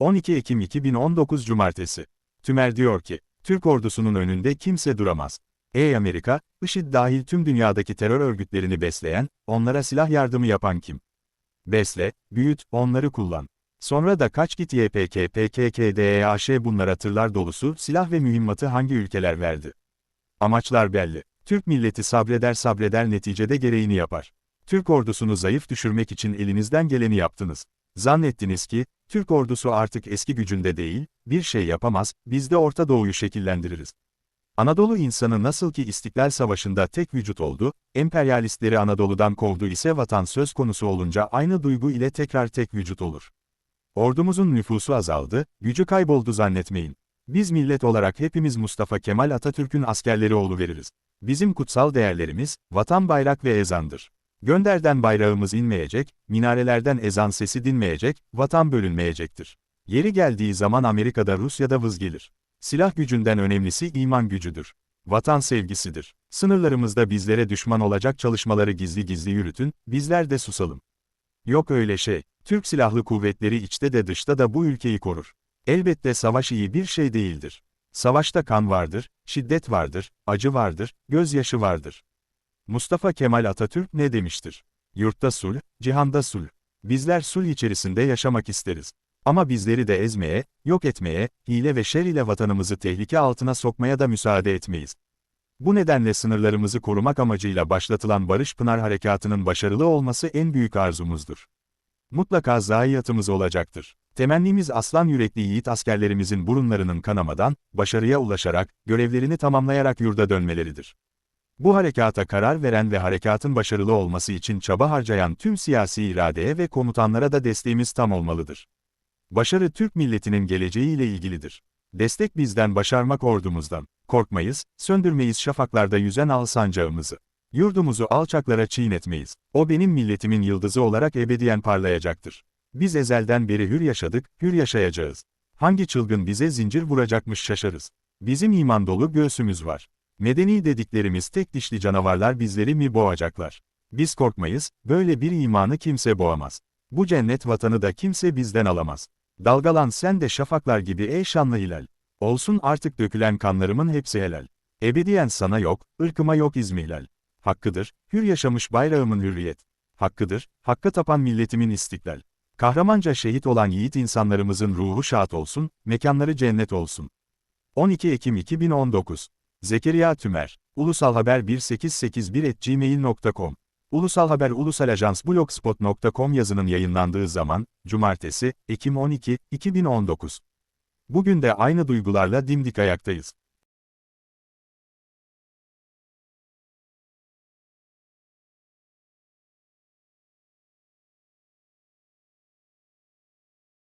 12 Ekim 2019 Cumartesi. Tümer diyor ki, Türk ordusunun önünde kimse duramaz. Ey Amerika, IŞİD dahil tüm dünyadaki terör örgütlerini besleyen, onlara silah yardımı yapan kim? Besle, büyüt, onları kullan. Sonra da kaç git YPK, PKK, DEAŞ bunlara tırlar dolusu silah ve mühimmatı hangi ülkeler verdi? Amaçlar belli. Türk milleti sabreder sabreder neticede gereğini yapar. Türk ordusunu zayıf düşürmek için elinizden geleni yaptınız. Zannettiniz ki, Türk ordusu artık eski gücünde değil, bir şey yapamaz, biz de Orta Doğu'yu şekillendiririz. Anadolu insanı nasıl ki İstiklal Savaşı'nda tek vücut oldu, emperyalistleri Anadolu'dan kovdu ise vatan söz konusu olunca aynı duygu ile tekrar tek vücut olur. Ordumuzun nüfusu azaldı, gücü kayboldu zannetmeyin. Biz millet olarak hepimiz Mustafa Kemal Atatürk'ün askerleri veririz. Bizim kutsal değerlerimiz, vatan bayrak ve ezandır. Gönderden bayrağımız inmeyecek, minarelerden ezan sesi dinmeyecek, vatan bölünmeyecektir. Yeri geldiği zaman Amerika'da Rusya'da vız gelir. Silah gücünden önemlisi iman gücüdür. Vatan sevgisidir. Sınırlarımızda bizlere düşman olacak çalışmaları gizli gizli yürütün, bizler de susalım. Yok öyle şey. Türk Silahlı Kuvvetleri içte de dışta da bu ülkeyi korur. Elbette savaş iyi bir şey değildir. Savaşta kan vardır, şiddet vardır, acı vardır, gözyaşı vardır. Mustafa Kemal Atatürk ne demiştir? Yurtta sulh, cihanda sulh. Bizler sulh içerisinde yaşamak isteriz. Ama bizleri de ezmeye, yok etmeye, hile ve şer ile vatanımızı tehlike altına sokmaya da müsaade etmeyiz. Bu nedenle sınırlarımızı korumak amacıyla başlatılan Barış Pınar Harekatı'nın başarılı olması en büyük arzumuzdur. Mutlaka zayiatımız olacaktır. Temennimiz aslan yürekli yiğit askerlerimizin burunlarının kanamadan, başarıya ulaşarak, görevlerini tamamlayarak yurda dönmeleridir. Bu harekata karar veren ve harekatın başarılı olması için çaba harcayan tüm siyasi iradeye ve komutanlara da desteğimiz tam olmalıdır. Başarı Türk milletinin geleceğiyle ilgilidir. Destek bizden başarmak ordumuzdan. Korkmayız, söndürmeyiz şafaklarda yüzen al sancağımızı. Yurdumuzu alçaklara çiğnetmeyiz. O benim milletimin yıldızı olarak ebediyen parlayacaktır. Biz ezelden beri hür yaşadık, hür yaşayacağız. Hangi çılgın bize zincir vuracakmış şaşarız. Bizim iman dolu göğsümüz var. Medeni dediklerimiz tek dişli canavarlar bizleri mi boğacaklar? Biz korkmayız, böyle bir imanı kimse boğamaz. Bu cennet vatanı da kimse bizden alamaz. Dalgalan sen de şafaklar gibi ey şanlı hilal. Olsun artık dökülen kanlarımın hepsi helal. Ebediyen sana yok, ırkıma yok izmihlal. Hakkıdır, hür yaşamış bayrağımın hürriyet. Hakkıdır, hakka tapan milletimin istiklal. Kahramanca şehit olan yiğit insanlarımızın ruhu şad olsun, mekanları cennet olsun. 12 Ekim 2019 Zekeriya Tümer, Ulusal Haber 1881.gmail.com Ulusal Haber Ulusal Ajans blogspot.com yazının yayınlandığı zaman, Cumartesi, Ekim 12, 2019. Bugün de aynı duygularla dimdik ayaktayız.